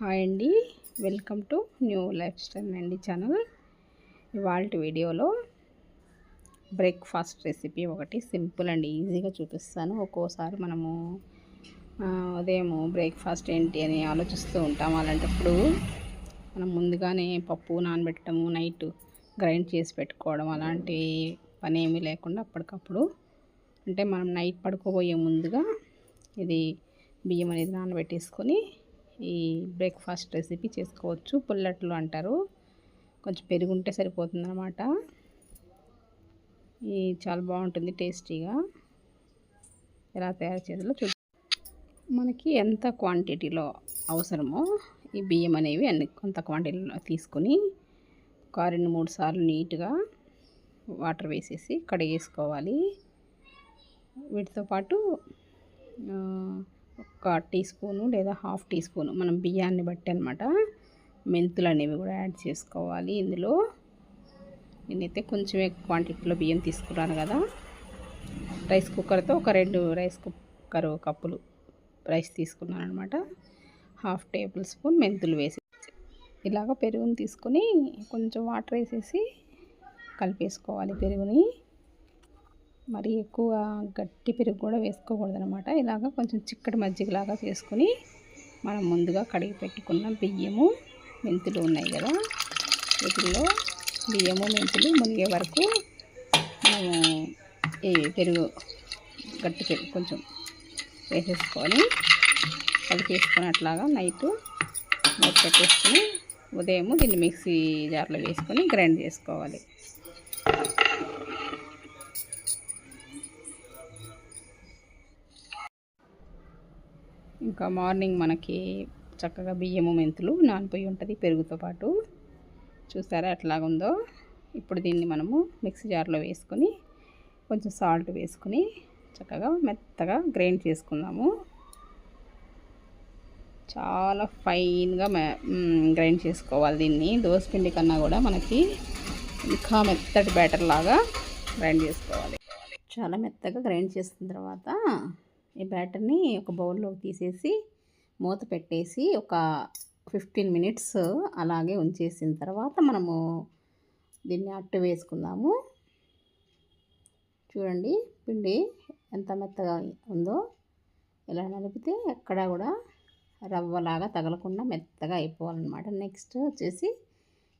Hi అండి. Welcome to new lifestyle అండి channel. ఇవాళ వీడియోలో బ్రేక్ఫాస్ట్ రెసిపీ ఒకటి సింపుల్ అండి ఈజీగా చూపిస్తాను. ఒక్కోసారి మనము ఆ, ఉదయం బ్రేక్ఫాస్ట్ ఏంటి అని ఆలోచిస్తూ ఉంటాం. అలాంటప్పుడు మనం ముందుగానే పప్పు నానబెట్టడము నైట్ గ్రైండ్ చేసి పెట్టుకోవడం అలాంటి పని ఏమీ లేకుండా అప్పటికప్పుడు అంటే మనం నైట్ పడుకోబోయే ముందుగా ఇది బియ్యం అనేది నానబెట్టేసుకొని ఈ బ్రేక్ఫాస్ట్ రెసిపీ చేసుకోవచ్చు. పుల్లట్లు అంటారు. కొంచెం పెరుగు ఉంటే సరిపోతుంది అనమాట ఈ చాలా బాగుంటుంది టేస్టీగా. ఎలా తయారు చేయాలో చూ మనకి ఎంత క్వాంటిటీలో అవసరమో ఈ బియ్యం అనేవి అన్ని కొంత క్వాంటిటీలో తీసుకొని ఒక రెండు మూడు సార్లు నీట్గా వాటర్ వేసేసి కడిగేసుకోవాలి. వీటితో పాటు ఒక టీ స్పూను లేదా హాఫ్ టీ స్పూను. మనం బియ్యాన్ని బట్టి అనమాట మెంతులు అనేవి కూడా యాడ్ చేసుకోవాలి ఇందులో. నేనైతే కొంచెం క్వాంటిటీలో బియ్యం తీసుకున్నాను కదా. రైస్ కుక్కర్తో ఒక రెండు రైస్ కుక్కర్ కప్పులు రైస్ తీసుకున్నాను అనమాట హాఫ్ టేబుల్ స్పూన్ మెంతులు వేసి. ఇలాగ పెరుగుని తీసుకొని కొంచెం వాటర్ వేసేసి కలిపేసుకోవాలి పెరుగుని. మరి ఎక్కువ గట్టి పెరుగు కూడా వేసుకోకూడదు అనమాట ఇలాగ కొంచెం చిక్కటి మజ్జిగలాగా చేసుకొని మనం ముందుగా కడిగి పెట్టుకున్న బియ్యము మెంతులు ఉన్నాయి కదా వీటిల్లో బియ్యము మెంతులు మునిగే వరకు మనము ఈ పెరుగు గట్టి పెరుగు కొంచెం వేసేసుకొని కలిపేసుకొని అట్లాగా నైట్ నైట్ పెట్టేసుకొని ఉదయం దీన్ని మిక్సీ జార్లో వేసుకొని గ్రైండ్ చేసుకోవాలి. ఇంకా మార్నింగ్ మనకి చక్కగా బియ్యము మెంతులు నానిపోయి ఉంటుంది పెరుగుతో పాటు. చూసారా ఎట్లాగుందో? ఇప్పుడు దీన్ని మనము మిక్సీ జార్లో వేసుకొని కొంచెం సాల్ట్ వేసుకొని చక్కగా మెత్తగా గ్రైండ్ చేసుకుందాము చాలా ఫైన్గా గ్రైండ్ చేసుకోవాలి దీన్ని. దోసపిండి కన్నా కూడా మనకి ఇంకా మెత్తటి బ్యాటర్ లాగా గ్రైండ్ చేసుకోవాలి. చాలా మెత్తగా గ్రైండ్ చేసిన తర్వాత ఈ బ్యాటర్ని ఒక బౌల్లోకి తీసేసి మూత పెట్టేసి ఒక ఫిఫ్టీన్ మినిట్స్ అలాగే ఉంచేసిన తర్వాత మనము దీన్ని అట్టు వేసుకుందాము. చూడండి పిండి ఎంత మెత్తగా ఉందో. ఇలా నలిపితే ఎక్కడా కూడా రవ్వలాగా తగలకుండా మెత్తగా అయిపోవాలన్నమాట. నెక్స్ట్ వచ్చేసి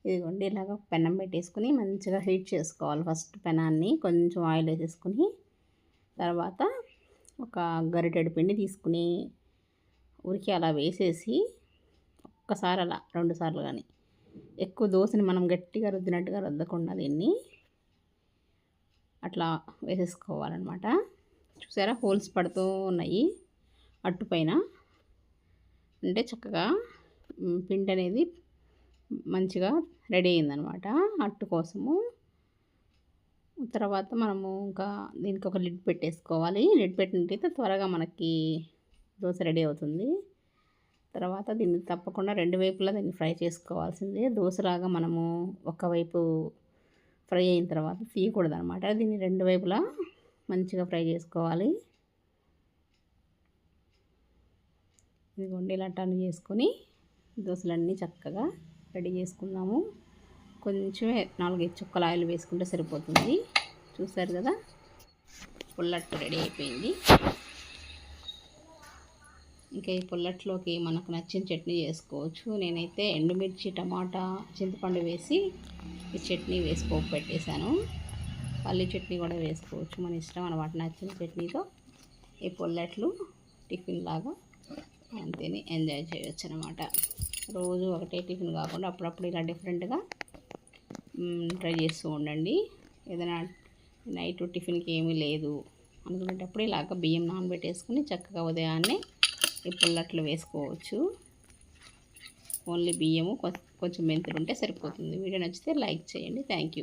ఇదిగోండి ఇలాగ పెనం పెట్టేసుకుని మంచిగా హీట్ చేసుకోవాలి. ఫస్ట్ పెనాన్ని కొంచెం ఆయిల్ వేసేసుకుని తర్వాత ఒక గరిటెడు పిండి తీసుకుని ఉరికి అలా వేసేసి ఒక్కసారి అలా రెండు సార్లు కానీ ఎక్కువ దోశని మనం గట్టిగా రుద్దినట్టుగా రుద్దకుండా దీన్ని అట్లా వేసేసుకోవాలన్నమాట. చూసారా? హోల్స్ పడుతూ ఉన్నాయి అట్టు పైన. అంటే చక్కగా పిండి అనేది మంచిగా రెడీ అయిందనమాట అట్టు కోసము తర్వాత మనము ఇంకా దీనికి ఒక లిడ్ పెట్టేసుకోవాలి. లిడ్ పెట్టినట్టయితే త్వరగా మనకి దోశ రెడీ అవుతుంది. తర్వాత దీన్ని తప్పకుండా రెండు వైపులా దీన్ని ఫ్రై చేసుకోవాల్సిందే. దోశలాగా మనము ఒకవైపు ఫ్రై అయిన తర్వాత తీయకూడదు అనమాట దీన్ని రెండు వైపులా మంచిగా ఫ్రై చేసుకోవాలి. ఇదిగోండి ఇలా టర్న్ చేసుకొని దోశలన్నీ చక్కగా రెడీ చేసుకుందాము కొంచెం నాలుగైదు చుక్కల ఆయిల్ వేసుకుంటే సరిపోతుంది. చూసారు కదా? పుల్లట్టు రెడీ అయిపోయింది. ఇంకా ఈ పుల్లట్లోకి మనకు నచ్చిన చట్నీ చేసుకోవచ్చు. నేనైతే ఎండుమిర్చి టమాటా చింతపండు వేసి ఈ చట్నీ వేసి పోపు పెట్టేశాను. పల్లి చట్నీ కూడా వేసుకోవచ్చు. మన ఇష్టం అనమాట నచ్చిన చట్నీతో. ఈ పొల్లట్లు టిఫిన్ లాగా అంతేని ఎంజాయ్ చేయొచ్చు అనమాట రోజు ఒకటే టిఫిన్ కాకుండా అప్పుడప్పుడు ఇలా డిఫరెంట్గా ట్రై చేస్తూ ఉండండి. ఏదైనా నైట్ టిఫిన్కి ఏమీ లేదు. అనుకునేటప్పుడు ఇలాగ బియ్యం నానబెట్టేసుకుని చక్కగా ఉదయాన్నే ఈ పుల్లట్లు వేసుకోవచ్చు. ఓన్లీ బియ్యము కొ- కొంచెం మెంతులు ఉంటే సరిపోతుంది. వీడియో నచ్చితే లైక్ చేయండి. Thank you